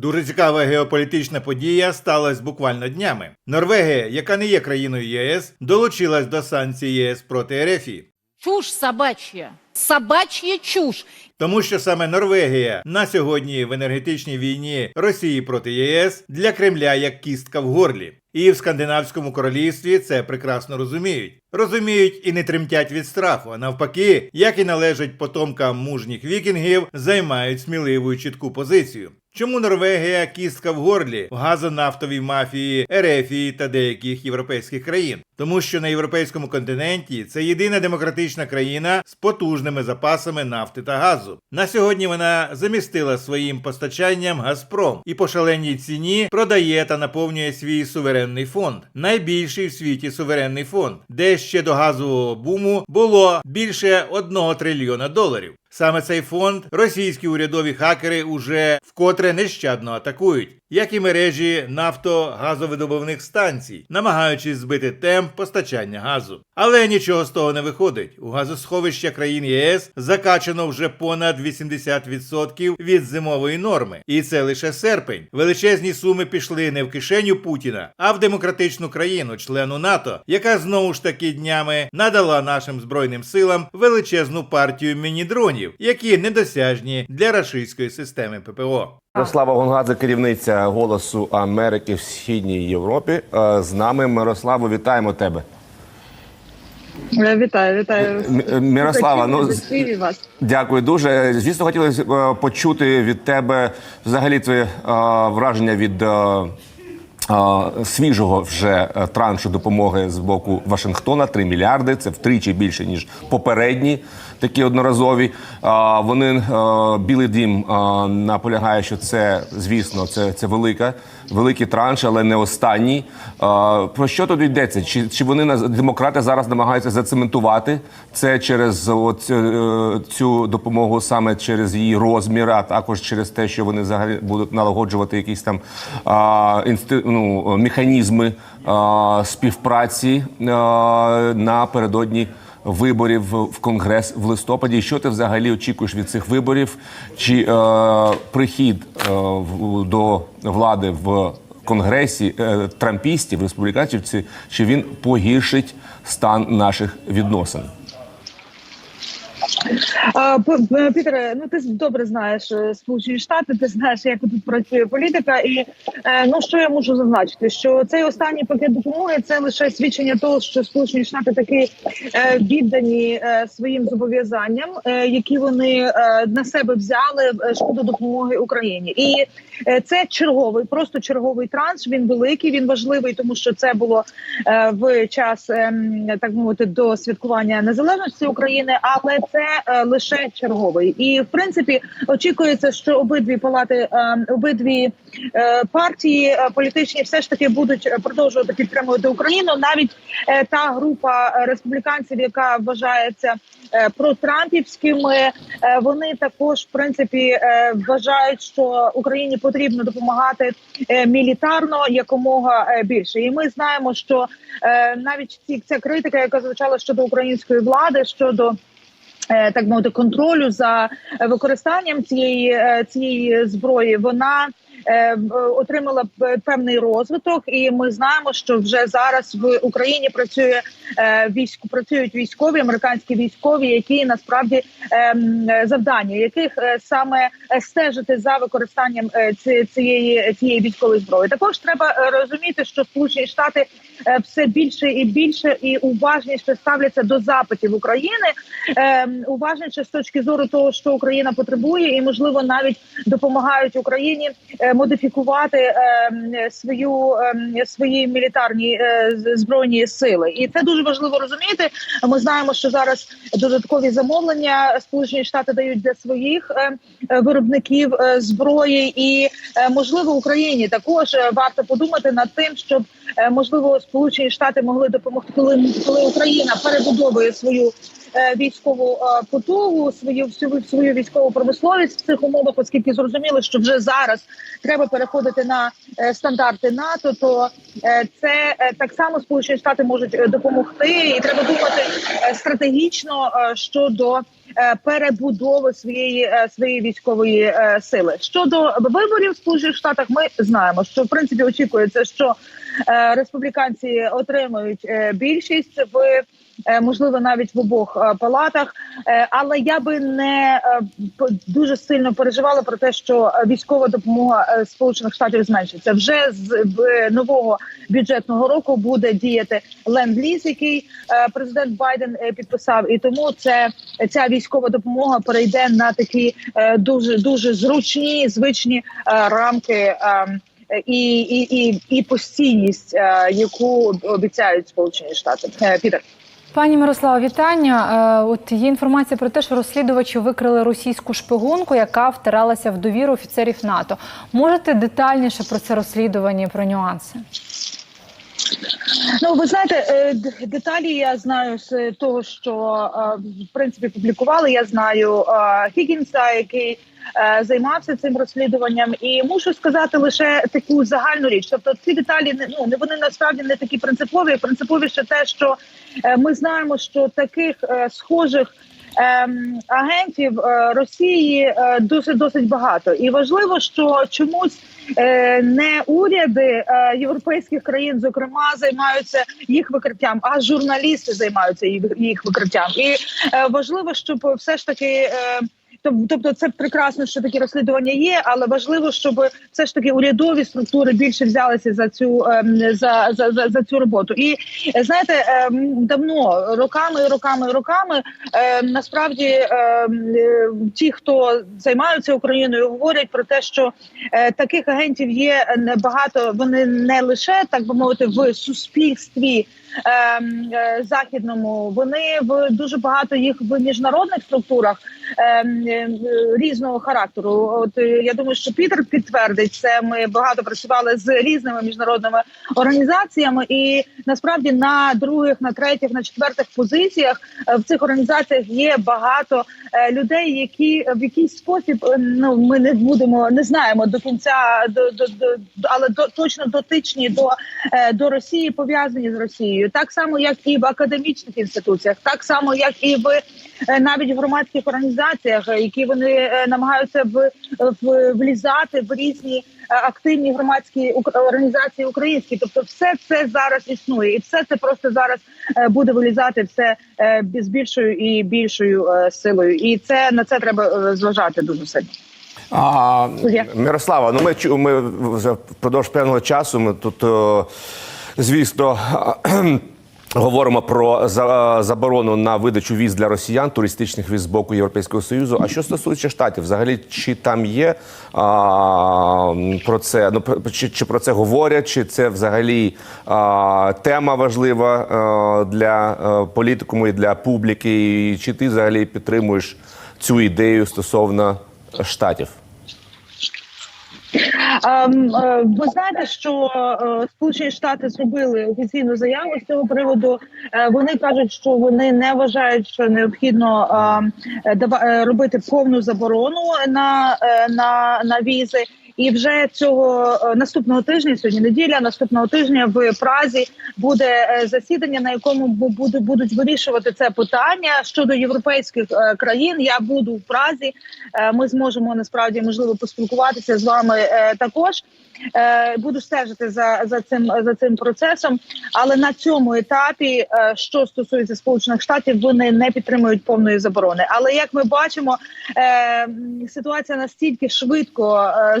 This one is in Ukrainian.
Дуже цікава геополітична подія сталася буквально днями. Норвегія, яка не є країною ЄС, долучилась до санкцій ЄС проти Ерефії. Чушь собачья. Собачья чушь. Тому що саме Норвегія на сьогодні в енергетичній війні Росії проти ЄС для Кремля як кістка в горлі. І в скандинавському королівстві це прекрасно розуміють. Розуміють і не тремтять від страху, а навпаки, як і належить потомкам мужніх вікінгів, займають сміливу і чітку позицію. Чому Норвегія кістка в горлі в газонафтовій мафії Ерефії та деяких європейських країн? Тому що на європейському континенті це єдина демократична країна з потужними запасами нафти та газу. На сьогодні вона замістила своїм постачанням Газпром і по шаленій ціні продає та наповнює свій суверенний фонд, найбільший в світі суверенний фонд, де ще до газового буму було більше 1 трильйона доларів. Саме цей фонд російські урядові хакери уже вкотре нещадно атакують, як і мережі нафто-газовидобувних станцій, намагаючись збити темп постачання газу. Але нічого з того не виходить. У газосховища країн ЄС закачано вже понад 80% від зимової норми, і це лише серпень. Величезні суми пішли не в кишеню Путіна, а в демократичну країну, члену НАТО, яка знову ж таки днями надала нашим збройним силам величезну партію міні-дронів, які недосяжні для рашистської системи ППО. Мирослава Гонгадзе, керівниця голосу Америки в східній Європі. Е, З нами Мирославо, вітаємо тебе. Е, Вітаю, вітаю. Мирослава, ну, вас. Дякую дуже. Звісно, хотілося б, е, почути від тебе взагалі твоє враження від. Свіжого вже траншу допомоги з боку Вашингтона 3 мільярди. Це втричі більше ніж попередні, такі одноразові. Вони е, Білий Дім е, наполягає, що це, звісно, це, це велика, великий транш, але не останній. Про що тут йдеться? Чи, чи вони демократи зараз намагаються зацементувати це через е, цю допомогу саме через її розмір, а також через те, що вони взагалі будуть налагоджувати якісь там інсти, ну, механізми співпраці напередодні виборів в Конгрес в листопаді. Що ти взагалі очікуєш від цих виборів? Чи е, прихід е, в- до влади в Конгресі е, трампістів, республіканців, чи, він погіршить стан наших відносин? Пітере, ну ти добре знаєш е, Сполучені Штати, ти знаєш, як тут працює політика, і е, ну що я можу зазначити, що цей останній пакет допомоги це лише свідчення того, що Сполучені Штати таки е, віддані своїм зобов'язанням, які вони на себе взяли щодо допомоги Україні, і це черговий, просто черговий транш. Він великий, він важливий, тому що це було в час ем, так мовити до святкування незалежності України, але це е, лише черговий. І в принципі очікується, що обидві палати, е, обидві е, партії політичні все ж таки будуть продовжувати підтримувати Україну. Навіть та група республіканців, яка вважається протрампівськими, вони також в принципі вважають, що Україні потрібно допомагати мілітарно якомога більше. І ми знаємо, що навіть ці ця критика, яка звучала щодо української влади, щодо так мовити контролю за е, використанням цієї е, цієї зброї, вона е, отримала певний розвиток, і ми знаємо, що вже зараз в Україні працює е, військо, працюють військові, американські військові, які насправді ем, е, завдання яких е, саме е, стежити за використанням е, ці- цієї цієї військової зброї. Також треба е, розуміти, що Сполучені Штати е, все більше і більше і уважніше ставляться до запитів України, ем, уважніше з точки зору того, що Україна потребує, і можливо навіть допомагають Україні е, модифікувати свою свої мілітарні е, збройні сили, і це дуже важливо розуміти. Ми знаємо, що зараз додаткові замовлення Сполучені Штати дають для своїх е, е, виробників е, зброї, і е, можливо Україні також е, варто подумати над тим, щоб е, можливо Сполучені Штати могли допомогти, коли, коли Україна перебудовує свою. е, Військову е, потугу, свою всю свою військову промисловість в цих умовах, оскільки зрозуміло, що вже зараз треба переходити на е, стандарти НАТО, то е, це е, так само Сполучені Штати можуть е, допомогти, і треба думати е, стратегічно е, щодо перебудови своєї е, своєї військової е, сили. Щодо виборів в Сполучених Штатах, ми знаємо, що в принципі очікується, що е, республіканці отримають е, більшість в. Е, Можливо, навіть в обох е, палатах, Е, але я би не дуже сильно переживала про те, що військова допомога Сполучених Штатів зменшиться. Вже з нового бюджетного року буде діяти ленд-ліз, який президент Байден підписав, і тому це ця військова допомога перейде на такі дуже дуже зручні звичні рамки. е, і, і, і, і постійність, яку обіцяють Сполучені Штати, Пітер. Пані Мирослава, вітання. Е, От є інформація про те, що розслідувачі викрили російську шпигунку, яка втиралася в довіру офіцерів НАТО. Можете детальніше про це розслідування, про нюанси? Ну, ви знаєте, е, деталі я знаю з того, що е, в принципі публікували. Я знаю Хігінса, який е, займався цим розслідуванням, і мушу сказати лише таку загальну річ. Тобто, ці деталі не ну не вони насправді не такі принципові. Принциповіше те, що е, ми знаємо, що таких е, схожих. Ем, Агентів е, Росії дуже досить багато, і важливо, що чомусь е, не уряди е, європейських країн, зокрема, займаються їх викриттям, а журналісти займаються їх, викриттям. І важливо, щоб все ж таки. Тобто це прекрасно, що такі розслідування є, але важливо, щоб все ж таки урядові структури більше взялися за цю ем, за, за, за, за цю роботу. І знаєте, ем, давно роками, роками, роками ем, насправді ті, хто займаються Україною, говорять про те, що е, таких агентів є небагато. Вони не лише так би мовити в суспільстві. е, Західному вони в дуже багато їх в міжнародних структурах різного характеру. От е, я думаю, що Пітер підтвердить це. Ми багато працювали з різними міжнародними організаціями, і насправді на других, на третіх, на четвертих позиціях е, в цих організаціях є багато е, людей, які в якийсь спосіб е, ну ми не будемо не знаємо до кінця до, до, до але до точно дотичні до, е, до Росії, пов'язані з Росією, так само як і в академічних інституціях, так само як і в е, навіть в громадських організаціях, е, які вони е, намагаються в, в влізати в різні е, активні громадські організації українські. Тобто, все це зараз існує, і все це просто зараз е, буде вилізати все з більшою і більшою силою. І це на це треба зважати дуже сильно. А, Мирослава, ну ми ми вже впродовж певного часу. Ми тут, звісно. Говоримо про заборону на видачу віз для росіян, туристичних віз з боку Європейського союзу. А що стосується штатів, взагалі чи там є а, про це? Ну чи, чи про це говорять? Чи це взагалі а, тема важлива а, для а, політикуму і для публіки? І чи ти взагалі підтримуєш цю ідею стосовно штатів? Ем, е, Ви знаєте, що е, Сполучені Штати зробили офіційну заяву з цього приводу. Е, Вони кажуть, що вони не вважають, що необхідно ем, робити повну заборону на, на, на візи. І вже цього е, наступного тижня, сьогодні неділя, наступного тижня в Празі буде е, засідання, на якому бу- буде- будуть вирішувати це питання щодо європейських е, країн. Я буду в Празі. Ми зможемо насправді можливо поспілкуватися з вами також. Буду стежити за, за цим за цим процесом. Але на цьому етапі, що стосується сполучених штатів, вони не підтримують повної заборони. Але як ми бачимо, ситуація настільки швидко е,